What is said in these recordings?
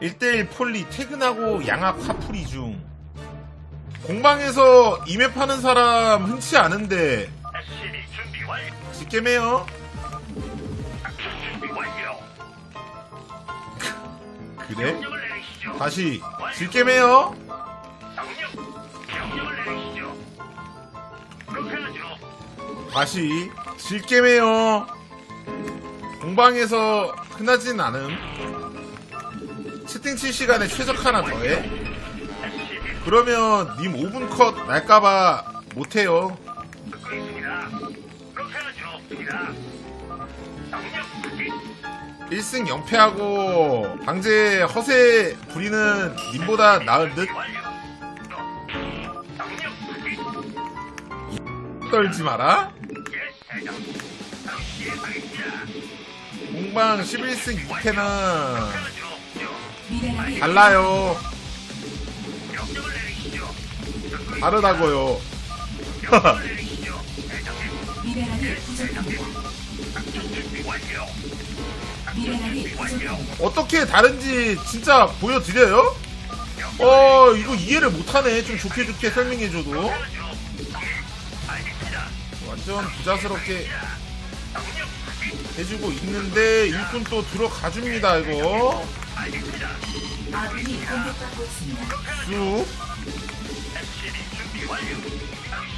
1대1 폴리 퇴근하고 양악 화풀이 중 공방에서 하는 사람 흔치 않은데. 직겜해요. 그래? 다시 직겜해요. 다시 질겜해요 공방에서 흔하진 않음 채팅 칠 시간에 최적 하나 더해 그러면 님 5분 컷 날까봐 못해요 듣고 있습니다. 그렇게 하죠. 입니다. 명령 확인. 1승 0패하고 방제 허세 부리는 님보다 나은 듯 완료. 떨지 마라. 공방 11승 2패는 하죠. 미네랄이 달라요 다르다고요. 어떻게 다른지 진짜 보여드려요? 어 이거 이해를 못하네 좀 좋게 좋게 설명해줘도. 완전 부자스럽게. 해주고 있는데 일꾼 또 들어가줍니다 이거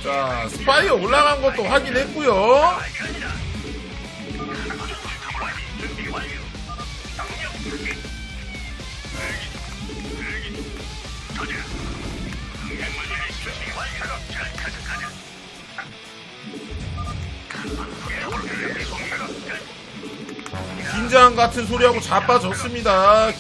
자, 스파이어 올라간 것도 확인했고요. 긴장 같은 소리하고 자빠졌습니다.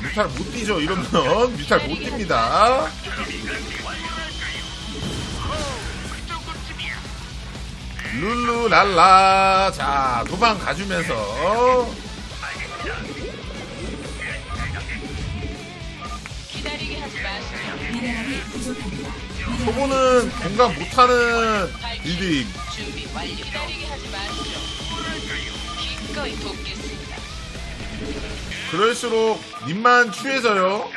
뮤탈 못 뛰죠. 이러면 뮤탈 못 뜁니다. 룰루랄라. 자, 도망 가주면서. 초보는 공감 못하는 돕겠습니다. 그럴수록 님만 마시죠.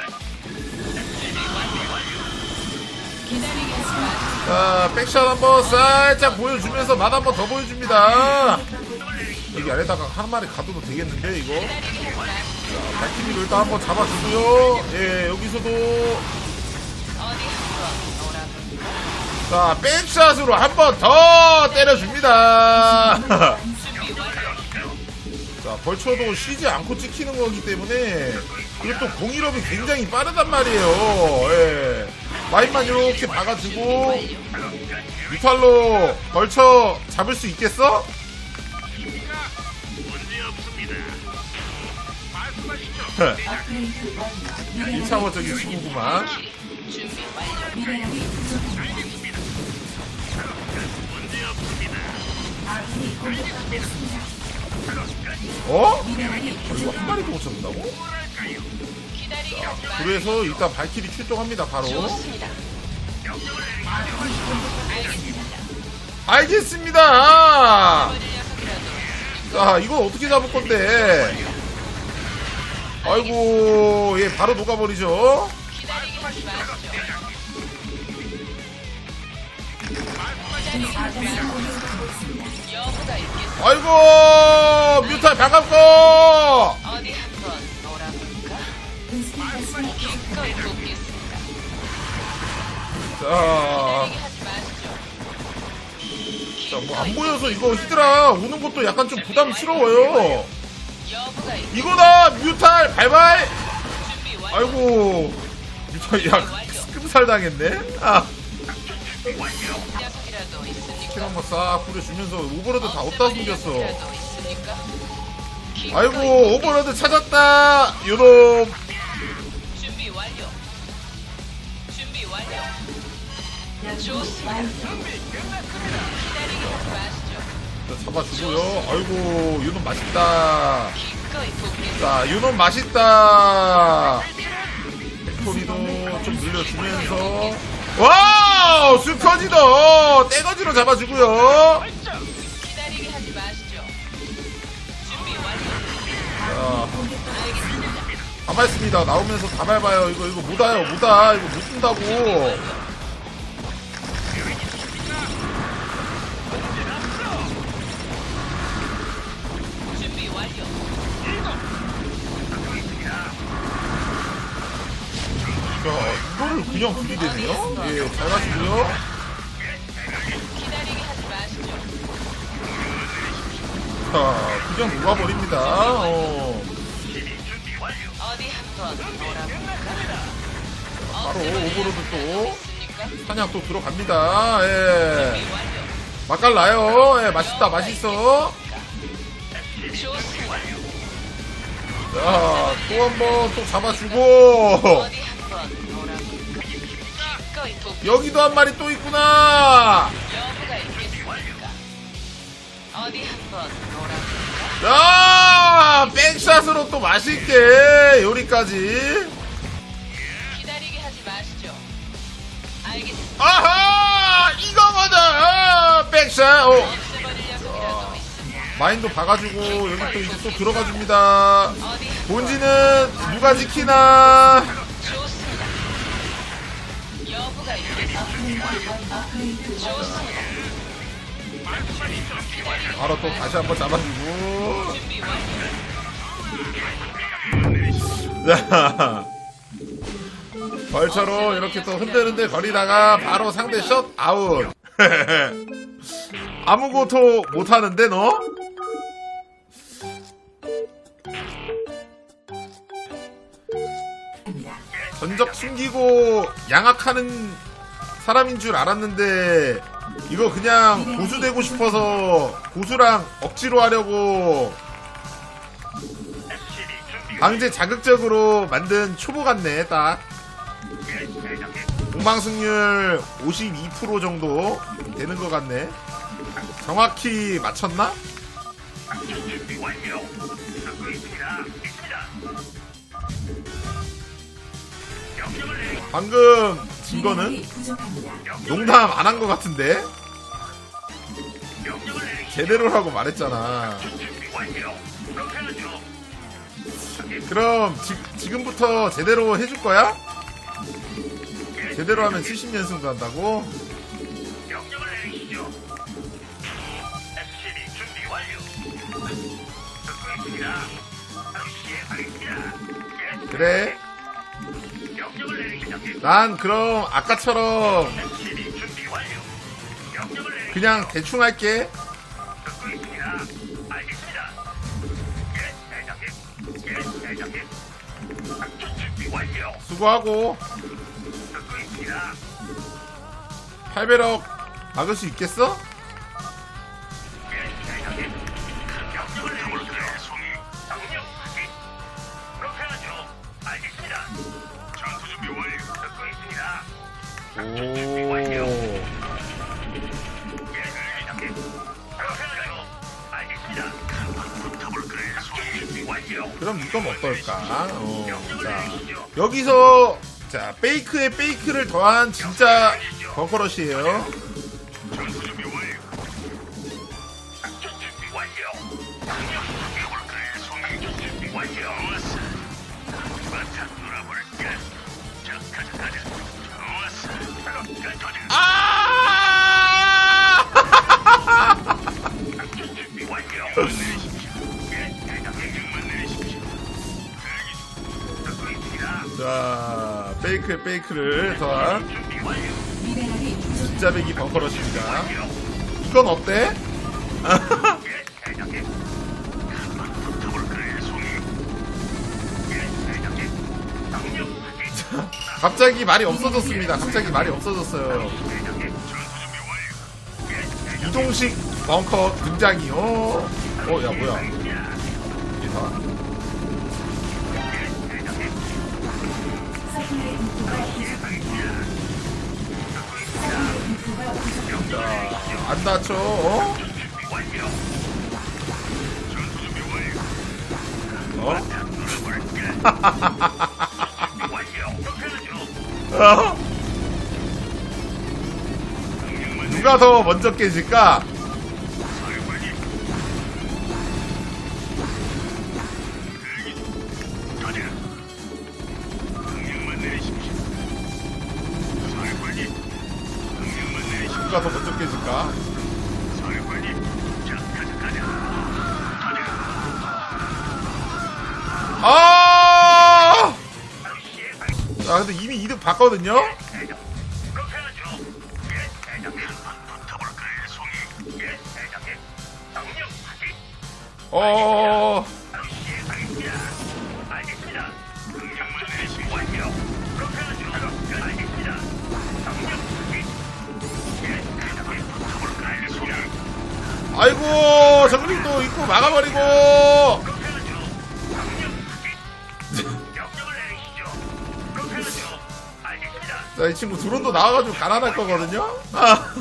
자, 백샷 한번 살짝 보여주면서 맛 한번 더 보여줍니다. 여기 아래다가 한 마리 가둬도 되겠는데, 이거? 마시죠. 발키리로 일단 한번 잡아주고요. 예, 여기서도 자 백샷으로 한 번 더 때려줍니다. 자 벌쳐도 쉬지 않고 찍히는 거기 때문에 그리고 또 공일업이 굉장히 빠르단 말이에요. 예. 라인만 이렇게 박아주고 뮤탈로 벌쳐 잡을 수 있겠어? 1차원적인 친구구만. 어? 이거 한 마리도 못 잡는다고? 그래서 일단 발키리 출동합니다 바로. 알겠습니다. 자, 이거 어떻게 잡을 건데? 아이고, 얘 바로 녹아버리죠? 아이고, 뮤탈 반갑고! 어디 한번 놀아볼까? 기꺼이 돕겠습니다. 자, 기다리게 하지 마시죠. 자, 뭐 안 보여서 이거 히드라 오는 것도 약간 좀 부담스러워요. 여부가 있 이거다! 뮤탈 발발! 준비 완료. 아이고, 뮤탈 약 스금살 당했네? 아, 녀석 이라도 있습니까? 킬 한번 싹 뿌려주면서 오버로드 다 어디다 숨겼어. 아이고, 오버로드 찾았다! 준비 완료. 준비 완료. 좋습니다. 마시죠. 자, 잡아주고요. 아이고, 요놈 맛있다. 기꺼이 돕겠습니다. 자, 요놈 맛있다. 팩토리도 좀 늘려주면서. 와! 터지더 떼거지로 잡아주고요. 자 가만 있습니다. 나오면서 다 밟아요. 이거 이거 못 와요. 못 와. 이거 못 뜬다고 이거를 그냥 들이대네요 예 잘 가시고요. 자 그냥 녹아버립니다 어. 바로 오버로드 또? 사냥 또 들어갑니다 예. 맛깔나요 예 맛있다 맛있어 좋습니다. 자또 한 번 또 잡아주고 여기도 한 마리 또 있구나 여부가 있겠습니까? 어디 한번 놀아볼까? 자 백샷으로 또 맛있게 요리까지 기다리게 하지 마시죠. 알겠습니다. 아하 이거거든 백샷 어. 없애버릴 녀석이라도 있습니다. 마인도 봐가지고 여기 또 이제 또 들어가 줍니다 어디 본지는 누가 지키나 바로 또 다시 한번 잡아주고. 자 벌처로 이렇게 또 흔들흔들 거리다가 바로 상대 샷 아웃 아무것도 못하는데 너? 전적 숨기고 양악하는 사람인 줄 알았는데 이거 그냥 고수 되고 싶어서 고수랑 억지로 하려고 강제 자극적으로 만든 초보 같네 딱. 공방 승률 52% 정도 되는 것 같네. 정확히 맞췄나? 방금 진 거는 미네랄이 부족합니다. 농담 안 한 것 같은데 제대로라고 말했잖아 그럼 지, 지금부터 제대로 해줄 거야? 제대로 하면 70연승 간다고? 그래. 난 그럼 아까처럼. 그냥 대충 할게. 수고하고 듣고 있습니다. 8배럭 막을 수 있겠어? 그럼 이건 어떨까? 어, 자. 여기서 자 페이크에 페이크를 더한 진짜 버커러시에요 자 페이크에 페이크를 더한. 진짜 배기 버커러시입니다 이건 어때? 갑자기 말이 없어졌습니다 갑자기 말이 없어졌어요. 이동식 벙커 등장이요 어 야 뭐야 이사 서플라이 인프가 부족합니다. 안 다쳐 어? 어? 어? 누가 더 먼저 깨질까? 볼까요, 송이? 아이고, 정글이 또 입고 막아버리고! 친구 드론도 나와가지고 가난할 거거든요? 아.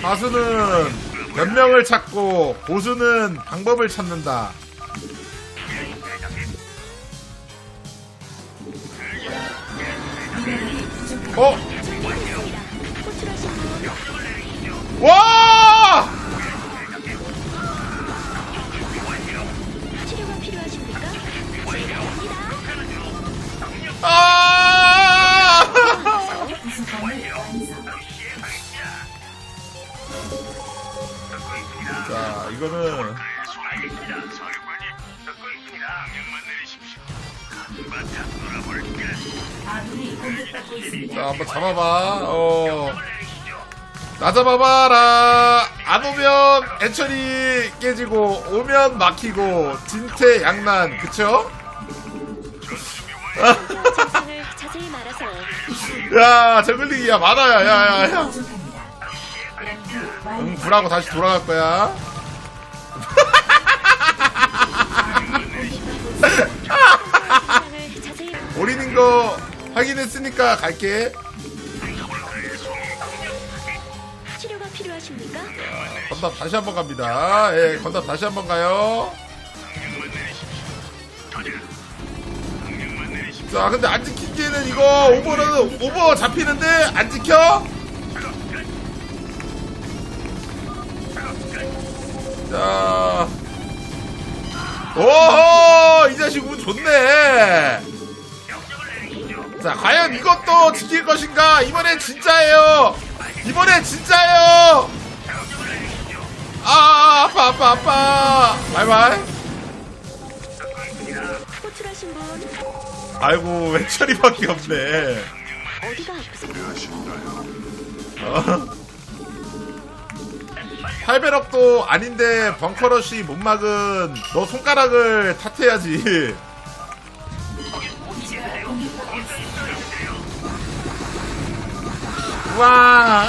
가수는 변명을 찾고, 고수는 방법을 찾는다. 어? 와! 잡아봐. 어. 나 잡아봐라. 안 오면 애철이 깨지고, 오면 막히고, 진퇴 양난, 그쵸? 야, 저글링이야, 많아야, 야, 야, 야. 부족합니다. 연구 응. 불하고 다시 돌아갈 거야. 올인인 거 확인했으니까 갈게. 건담 다시 한번 갑니다. 예, 건담 다시 한번 가요. 자, 근데 안 지키기에는 이거 오버는 오버 잡히는데 안 지켜? 자, 오호, 이 자식 운 좋네. 자, 과연 이것도 지킬 것인가? 이번엔 진짜예요. 이번엔 진짜예요. 아, 아파, 아파, 아파. 바이바이. 호출하신 분 아이고, 외철이밖에 없네. 어디가 아프세요? 어? 8배럭도 아닌데 벙커러시 못 막은 너 손가락을 탓해야지. 와.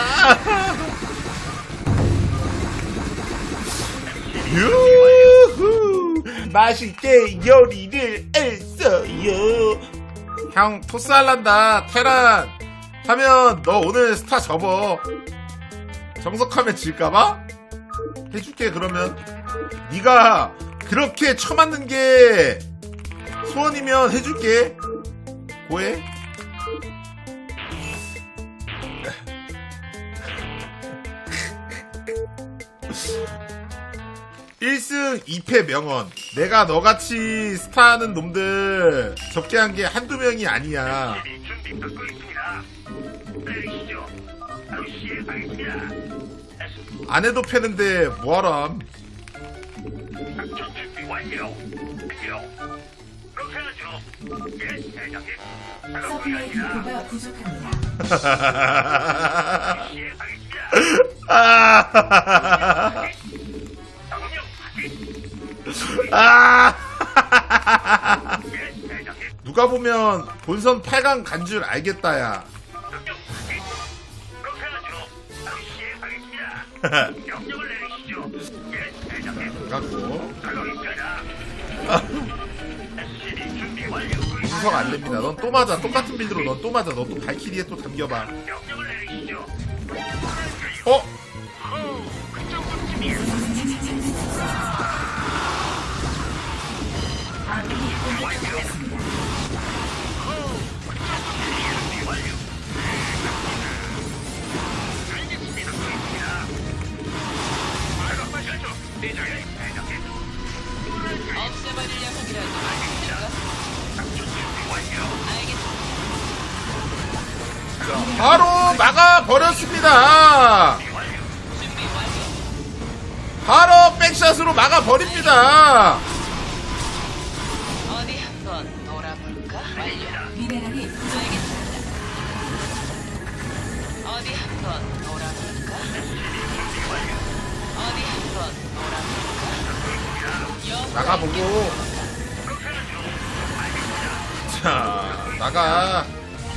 유후. 맛있게 요리를 했어요. 형 토스할란다. 테란 하면 너 오늘 스타 접어. 정석하면 질까봐? 해줄게 그러면. 네가 그렇게 처맞는 게 소원이면 해줄게. 고해. 일승 2패 명언. 내가 너같이 스타하는 놈들 적게 한 게 한두 명이 아니야. 안 해도 패는데 뭐하람. 서플라이 부족합니다. 대장님. 누가 보면 본선 8강 간 줄 알겠다, 야. 갖고. 분석 안 됩니다. 넌 또 맞아. 똑같은 빌드로 넌 또 맞아. 너 또 발키리에 또 담겨봐. 어? 막아버렸습니다. 바로 백샷으로 막아버립니다. 어디 한번 놀아볼까? 완료. 미네랄이 부족합니다. 어디 한번 놀아볼까? 어디 한번 놀아볼까? 영 나가보고. 자, 나가.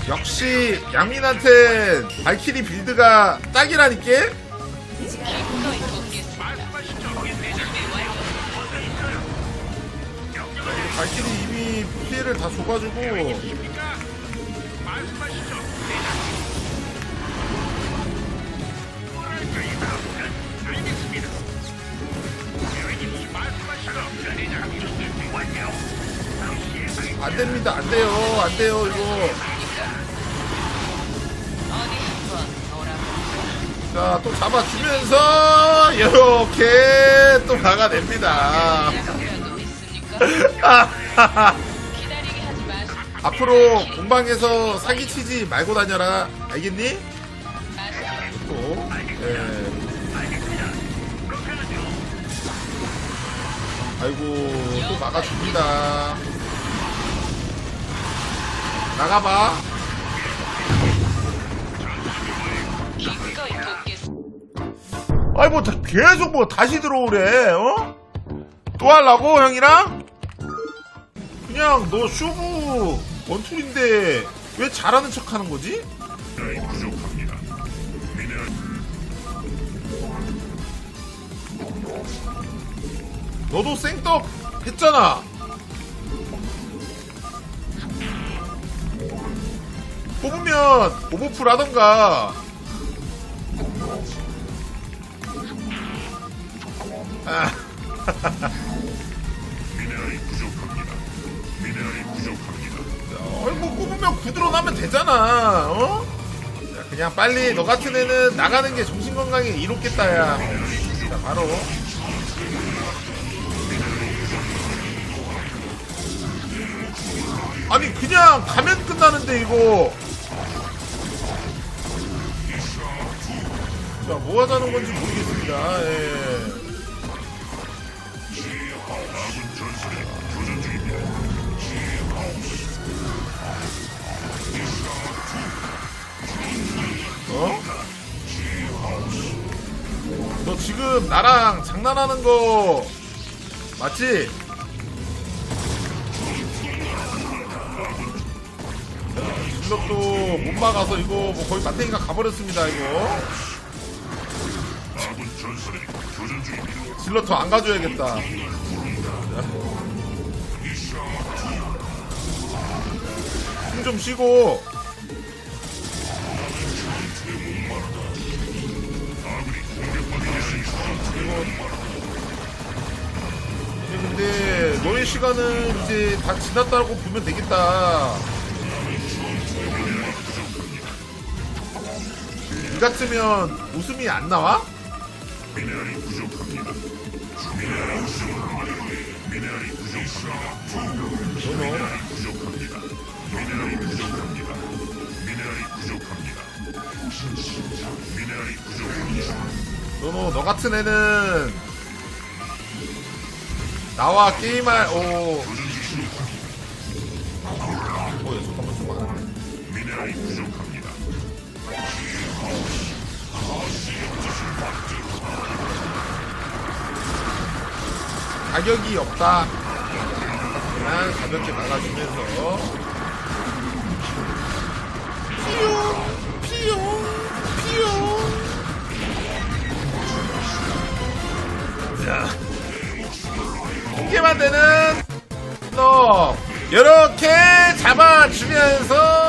역시 양민한테 발키리 빌드가 딱이라니까? 발키리 이미 피해를 다 줘가지고. 안 됩니다. 안 돼요. 안 돼요. 이거. 자, 또 잡아주면서, 이렇게 또 막아냅니다. 앞으로 공방에서 사기치지 말고 다녀라. 알겠니? 또, 예. 아이고, 또 막아줍니다. 나가봐. 아이, 뭐, 다- 계속 뭐, 다시 들어오래, 어? 또 하려고, 형이랑? 그냥, 너 쇼부 원툴인데, 왜 잘하는 척 하는 거지? 너도 생떡 했잖아. 뽑으면 오버풀 하던가. 아. 어이 뭐 뽑으면 구드러 나면 되잖아. 어? 자, 그냥 빨리 너 같은 애는 나가는 게 정신 건강에 이롭겠다 야. 자 바로. 아니 그냥 가면 끝나는데 이거. 자, 뭐 하자는 건지 모르겠습니다. 예. 너 지금 나랑 장난하는 거 맞지? 질럿도 못 막아서 이거 뭐 거의 마탱이가 가버렸습니다 이거. 더안 가줘야겠다. 숨좀 쉬고 근데 너의 시간은 이제 다 지났다고 보면 되겠다. 이 같으면 웃음이 안 나와? 너너 너너 너 같은 애는 나와 게임할 오. 오, 야, 잠깐만 좀 많은데. 가격이 없다. 그냥 가볍게 막아주면서 자 공개만 되는 너 이렇게 잡아주면서